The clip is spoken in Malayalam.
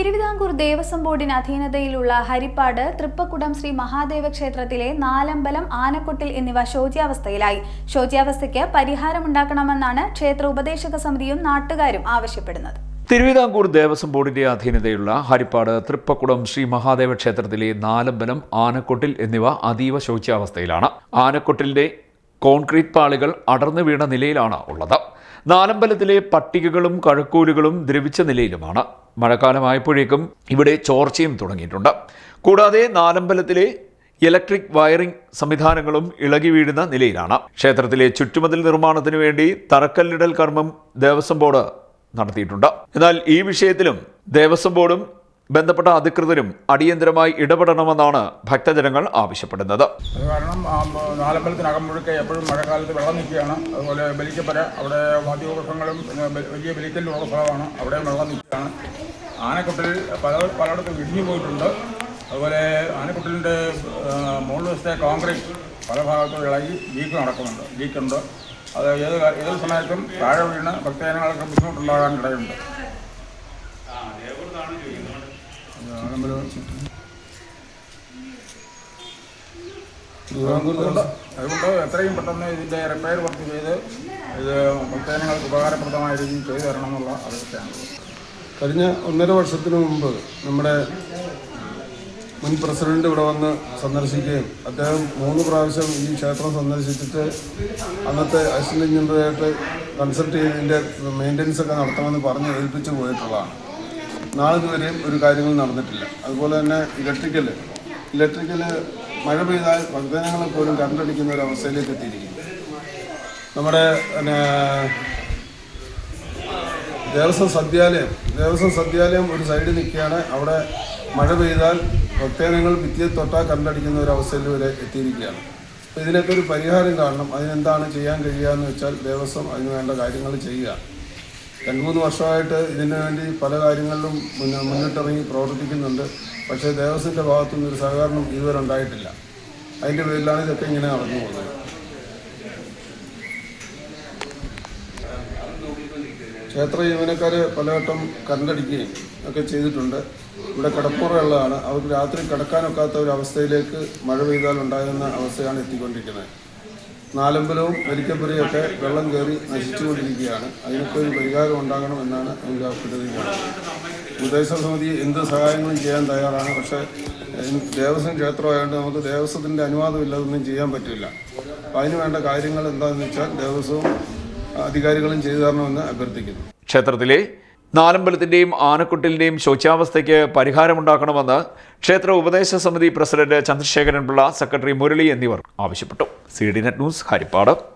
തിരുവിതാംകൂർ ദേവസ്വം ബോർഡിന് അധീനതയിലുള്ള ഹരിപ്പാട് തൃപ്പക്കുടം ശ്രീ മഹാദേവ ക്ഷേത്രത്തിലെ നാലമ്പലം ആനക്കൊട്ടിൽ എന്നിവ ശോച്യാവസ്ഥയിലായി. ശോച്യാവസ്ഥയ്ക്ക് പരിഹാരമുണ്ടാക്കണമെന്നാണ് ക്ഷേത്ര ഉപദേശക സമിതിയും നാട്ടുകാരും ആവശ്യപ്പെടുന്നത്. തിരുവിതാംകൂർ ദേവസ്വം ബോർഡിന്റെ അധീനതയുള്ള ഹരിപ്പാട് തൃപ്പക്കുടം ശ്രീ മഹാദേവ ക്ഷേത്രത്തിലെ നാലമ്പലം ആനക്കൊട്ടിൽ എന്നിവ അതീവ ശോച്യാവസ്ഥയിലാണ്. ആനക്കൊട്ടിലിന്റെ കോൺക്രീറ്റ് പാളികൾ അടർന്നു വീണ നിലയിലാണ് ഉള്ളത്. നാലമ്പലത്തിലെ പട്ടികകളും കഴക്കൂലുകളും ദ്രവിച്ച നിലയിലുമാണ്. മഴക്കാലമായപ്പോഴേക്കും ഇവിടെ ചോർച്ചയും തുടങ്ങിയിട്ടുണ്ട്. കൂടാതെ നാലമ്പലത്തിലെ ഇലക്ട്രിക് വയറിംഗ് സംവിധാനങ്ങളും ഇളകി വീഴുന്ന നിലയിലാണ്. ക്ഷേത്രത്തിലെ ചുറ്റുമതിൽ നിർമ്മാണത്തിന് വേണ്ടി തറക്കല്ലിടൽ കർമ്മം ദേവസ്വം ബോർഡ് നടത്തിയിട്ടുണ്ട്. എന്നാൽ ഈ വിഷയത്തിലും ദേവസ്വം ബോർഡും ബന്ധപ്പെട്ട അധികൃതരും അടിയന്തരമായി ഇടപെടണമെന്നാണ് ഭക്തജനങ്ങൾ ആവശ്യപ്പെടുന്നത്. കാരണം നാലമ്പലത്തിനകം എപ്പോഴും മഴക്കാലത്ത് വെള്ളം നിൽക്കുകയാണ്. അതുപോലെ ബലിക്കപ്പര അവിടെ വാദ്യോപകരണങ്ങളും വലിയ ബലിക്കല്ലുള്ള സ്ഥലമാണ്. അവിടെ വെള്ളം നിൽക്കുകയാണ്. ആനക്കുട്ടലിൽ പല പലയിടത്തും ഇടിഞ്ഞു പോയിട്ടുണ്ട്. അതുപോലെ ആനക്കുട്ടലിന്റെ മുകളിൽ കോൺക്രീറ്റ് പല ഭാഗത്തും ഇളകി ലീക്ക് നടക്കുന്നുണ്ട് ലീക്കുണ്ട്. അത് ഏത് ഏത് സമയത്തും താഴെ വീണ് ഭക്തജനങ്ങൾക്ക് ബുദ്ധിമുട്ടുണ്ടാകാൻ ഇടയുണ്ട്. അതുകൊണ്ട് അതുകൊണ്ട് എത്രയും പെട്ടെന്ന് ഇതിന്റെ റിപ്പയർ വർക്ക് ചെയ്ത് ഇത് ഭക്തജനങ്ങൾക്ക് ഉപകാരപ്രദമായ രീതിയിൽ ചെയ്തു തരണം എന്നുള്ള അവസ്ഥയാണ് കഴിഞ്ഞ ഒന്നര വർഷത്തിന് മുമ്പ് നമ്മുടെ മുൻ പ്രസിഡന്റ് ഇവിടെ വന്ന് സന്ദർശിക്കുകയും അദ്ദേഹം മൂന്ന് പ്രാവശ്യം ഈ ക്ഷേത്രം സന്ദർശിച്ചിട്ട് അന്നത്തെ അസിസ്റ്റന്റ് എഞ്ചിനീയറായിട്ട് കൺസൾട്ട് ചെയ്ത് ഇതിന്റെ മെയിന്റനൻസ് ഒക്കെ നടത്തണമെന്ന് പറഞ്ഞ് ഏൽപ്പിച്ചു പോയിട്ടുള്ളതാണ്. നാളിതുവരെയും ഒരു കാര്യങ്ങൾ നടന്നിട്ടില്ല. അതുപോലെ തന്നെ ഇലക്ട്രിക്കൽ ഇലക്ട്രിക്കൽ മഴ പെയ്താൽ ഭക്തജനങ്ങളെ പോലും കറണ്ടടിക്കുന്ന ഒരു അവസ്ഥയിലേക്ക് എത്തിയിരിക്കുന്നു. നമ്മുടെ പിന്നെ ദേവസ്വം സദ്യാലയം. ദേവസ്വം സദ്യാലയം ഒരു സൈഡിൽ നിൽക്കുകയാണ്. അവിടെ മഴ പെയ്താൽ ഭക്തജനങ്ങൾ ഭിത്തിയെ തൊട്ടാൽ കണ്ടടിക്കുന്ന ഒരു അവസ്ഥയിൽ വരെ എത്തിയിരിക്കുകയാണ്. അപ്പോൾ ഇതിനൊക്കെ ഒരു പരിഹാരം കാണണം. അതിനെന്താണ് ചെയ്യാൻ കഴിയുക എന്ന് വെച്ചാൽ ദേവസ്വം അതിന് വേണ്ട കാര്യങ്ങൾ ചെയ്യുക. രണ്ട് മൂന്ന് വർഷമായിട്ട് ഇതിനു വേണ്ടി പല കാര്യങ്ങളിലും മുന്ന മുന്നിട്ടിറങ്ങി പ്രവർത്തിക്കുന്നുണ്ട്. പക്ഷേ ദേവസ്വത്തിന്റെ ഭാഗത്തുനിന്ന് ഒരു സഹകരണം ഇതുവരെ ഉണ്ടായിട്ടില്ല. അതിന്റെ പേരിലാണ് ഇതൊക്കെ ഇങ്ങനെ നടന്നു പോകുന്നത്. ക്ഷേത്ര ജീവനക്കാർ പലവട്ടം കരണ്ടടിക്കുകയും ഒക്കെ ചെയ്തിട്ടുണ്ട്. ഇവിടെ കിടപ്പുറയുള്ളതാണ്. അവർക്ക് രാത്രി കിടക്കാനൊക്കാത്ത ഒരു അവസ്ഥയിലേക്ക് മഴ പെയ്താൽ ഉണ്ടാകുന്ന അവസ്ഥയാണ് എത്തിക്കൊണ്ടിരിക്കുന്നത്. നാലമ്പലവും വലിക്കപ്പുരയും ഒക്കെ വെള്ളം കയറി നശിച്ചുകൊണ്ടിരിക്കുകയാണ്. അതിനൊക്കെ ഒരു പരിഹാരം ഉണ്ടാകണം എന്നാണ് എനിക്ക് ആവശ്യപ്പെട്ടത് ഉദ്ദേശ സമിതി എന്ത് സഹായങ്ങളും ചെയ്യാൻ തയ്യാറാണ്. പക്ഷേ ദേവസ്വം ക്ഷേത്രമായതുകൊണ്ട് നമുക്ക് ദേവസ്വത്തിന്റെ അനുവാദമില്ലാതൊന്നും ചെയ്യാൻ പറ്റില്ല. അപ്പോൾ അതിന് വേണ്ട കാര്യങ്ങൾ എന്താണെന്ന് വെച്ചാൽ ദേവസ്വവും അധികാരികളും ചെയ്തു തരണമെന്ന് അഭ്യർത്ഥിക്കുന്നു. ക്ഷേത്രത്തിലെ നാലമ്പലത്തിന്റെയും ആനക്കുട്ടിലിന്റെയും ശോച്യാവസ്ഥയ്ക്ക് പരിഹാരമുണ്ടാക്കണമെന്ന് ക്ഷേത്ര ഉപദേശ സമിതി പ്രസിഡന്റ് ചന്ദ്രശേഖരൻ പിള്ള സെക്രട്ടറി മുരളി എന്നിവർ ആവശ്യപ്പെട്ടു. C D net news Harippad.